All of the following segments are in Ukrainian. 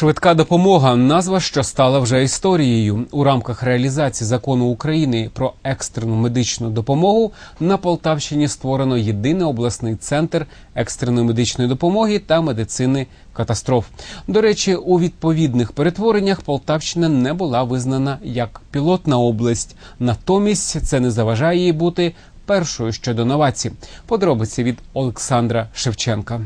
Швидка допомога назва, що стала вже історією у рамках реалізації закону України про екстрену медичну допомогу на Полтавщині створено єдиний обласний центр екстреної медичної допомоги та медицини катастроф. До речі, у відповідних перетвореннях Полтавщина не була визнана як пілотна область. Натомість це не заважає їй бути першою щодо новацій. Подробиці від Олександра Шевченка.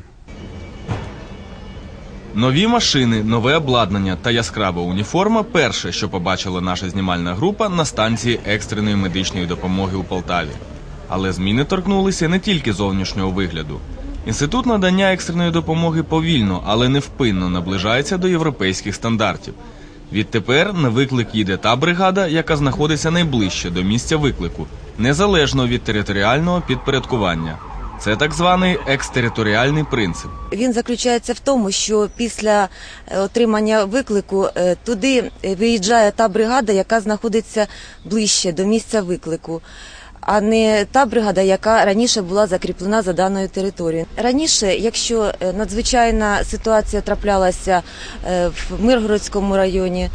Нові машини, нове обладнання та яскрава уніформа перше, що побачила наша знімальна група на станції екстреної медичної допомоги у Полтаві. Але зміни торкнулися не тільки зовнішнього вигляду. Інститут надання екстреної допомоги повільно, але невпинно наближається до європейських стандартів. Відтепер на виклик їде та бригада, яка знаходиться найближче до місця виклику, незалежно від територіального підпорядкування. Це так званий екстериторіальний принцип. Він заключається в тому, що після е, отримання виклику е, туди е, виїжджає та бригада, яка знаходиться ближче до місця виклику. А не та бригада, яка раніше була закріплена за даною територією. Раніше, якщо надзвичайна ситуація траплялася в Миргородському районі,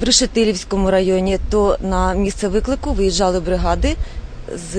в Решетилівському районі, то на місце виклику виїжджали бригади з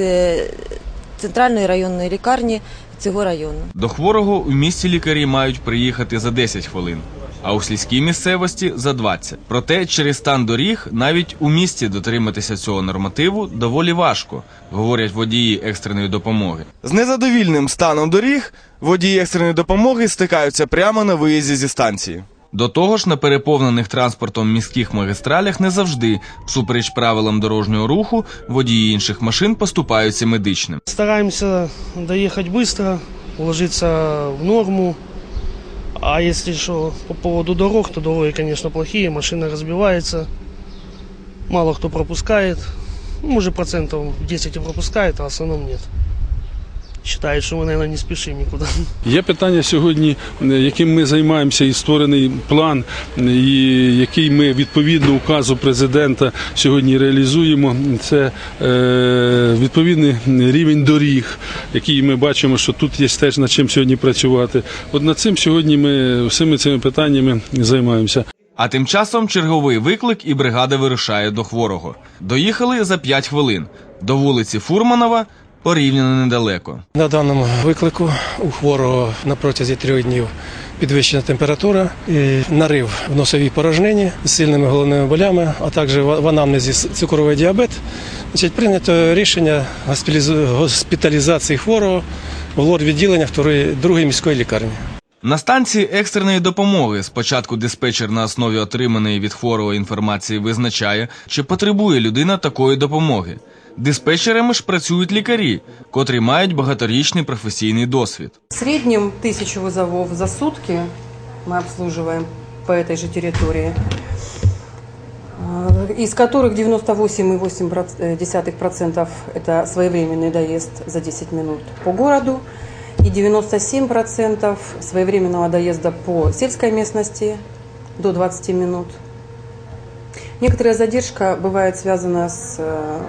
центральної районної лікарні цього району. До хворого у місті лікарі мають приїхати за 10 хвилин, а у сільській місцевості за 20. Проте через стан доріг навіть у місті дотриматися цього нормативу доволі важко, говорять водії екстреної допомоги. З незадовільним станом доріг водії екстреної допомоги стикаються прямо на виїзді зі станції. До того ж, на переповнених транспортом міських магістралях не завжди, всупереч правилам дорожнього руху, водії інших машин поступаються медичним. Стараемся доехать быстро, уложиться в норму. А если что по поводу дорог, то дороги, конечно, плохие, машина разбивается. Мало кто пропускает. Ну, Может, процентов 10 и пропускает, а в основном нет. Считают, что мы, наверное, не спешим никуда. Є питання сьогодні, е, яким ми займаємося, і створений план, е, і який ми відповідно указу президента сьогодні реалізуємо. Це е, відповідний рівень доріг, який ми бачимо, що тут є теж над чим сьогодні працювати. От над цим сьогодні ми всіми цими питаннями займаємося. А тим часом черговий виклик і бригада вирушає до хворого. Доїхали за 5 хвилин. До вулиці Фурманова порівняно недалеко. На даному виклику у хворого на протязі трьох днів підвищена температура, і нарив в носовій порожнині з сильними головними болями, а також в анамнезі цукровий діабет. Значить, прийнято рішення госпіталізації хворого в лор відділення второї другої міської лікарні. На станції екстреної допомоги спочатку диспетчер на основі отриманої від хворого інформації визначає, чи потребує людина такої допомоги. Диспетчерами ж працюють лікарі, котрі мають багаторічний професійний досвід. В среднем тысячу вызовов за сутки мы обслуживаем по этой же территории, э, из которых 98,8% это своевременный доезд за 10 минут по городу и 97% своевременного доезда по сельской местности до 20 минут. Некоторая задержка бывает связана с э,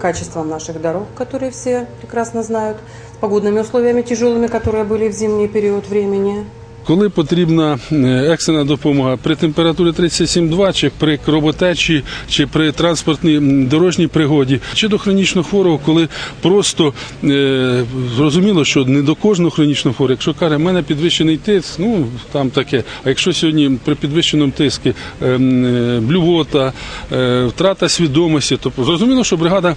качеством наших дорог, которые все прекрасно знают, с погодными условиями тяжелыми, которые были в зимний период времени. Коли потрібна е, екстрена допомога при температурі 37,2, чи при кровотечі, чи при транспортній дорожній пригоді, чи до хронічного хворого, коли просто е, зрозуміло, що не до кожного хронічного хворого, якщо каже, в мене підвищений тиск, ну там таке. А якщо сьогодні при підвищеному тиску е, е, блювота, е, втрата свідомості, то зрозуміло, що бригада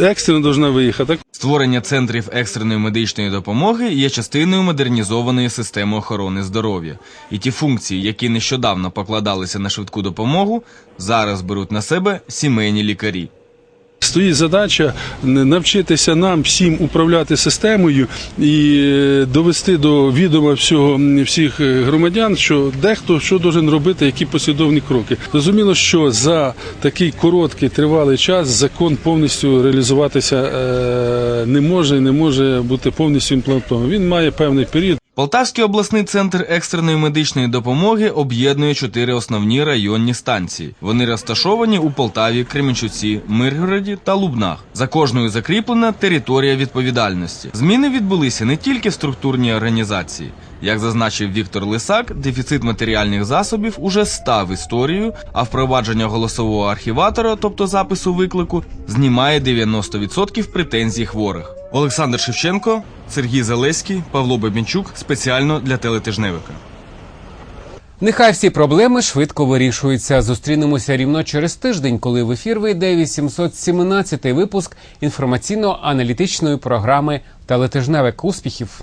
екстрено повинна виїхати. Створення центрів екстреної медичної допомоги є частиною модернізованої системи охорони здоров'я. І ті функції, які нещодавно покладалися на швидку допомогу, зараз беруть на себе сімейні лікарі. Стоїть задача навчитися нам всім управляти системою і е, довести до відома всього всіх е, громадян, що дехто що должен робити, які послідовні кроки. Зрозуміло, що за такий короткий тривалий час закон повністю реалізуватися е, не може і не може бути повністю імплантований. Він має певний період. Полтавський обласний центр екстреної медичної допомоги об'єднує чотири основні районні станції. Вони розташовані у Полтаві, Кременчуці, Миргороді та Лубнах. За кожною закріплена територія відповідальності. Зміни відбулися не тільки в структурній організації. Як зазначив Віктор Лисак, дефіцит матеріальних засобів уже став історією, а впровадження голосового архіватора, тобто запису виклику, знімає 90% претензій хворих. Олександр Шевченко, Сергій Залеський, Павло Бабінчук спеціально для телетижневика. Нехай всі проблеми швидко вирішуються. Зустрінемося рівно через тиждень, коли в ефір вийде 817 випуск інформаційно-аналітичної програми Телетижневик. Успіхів!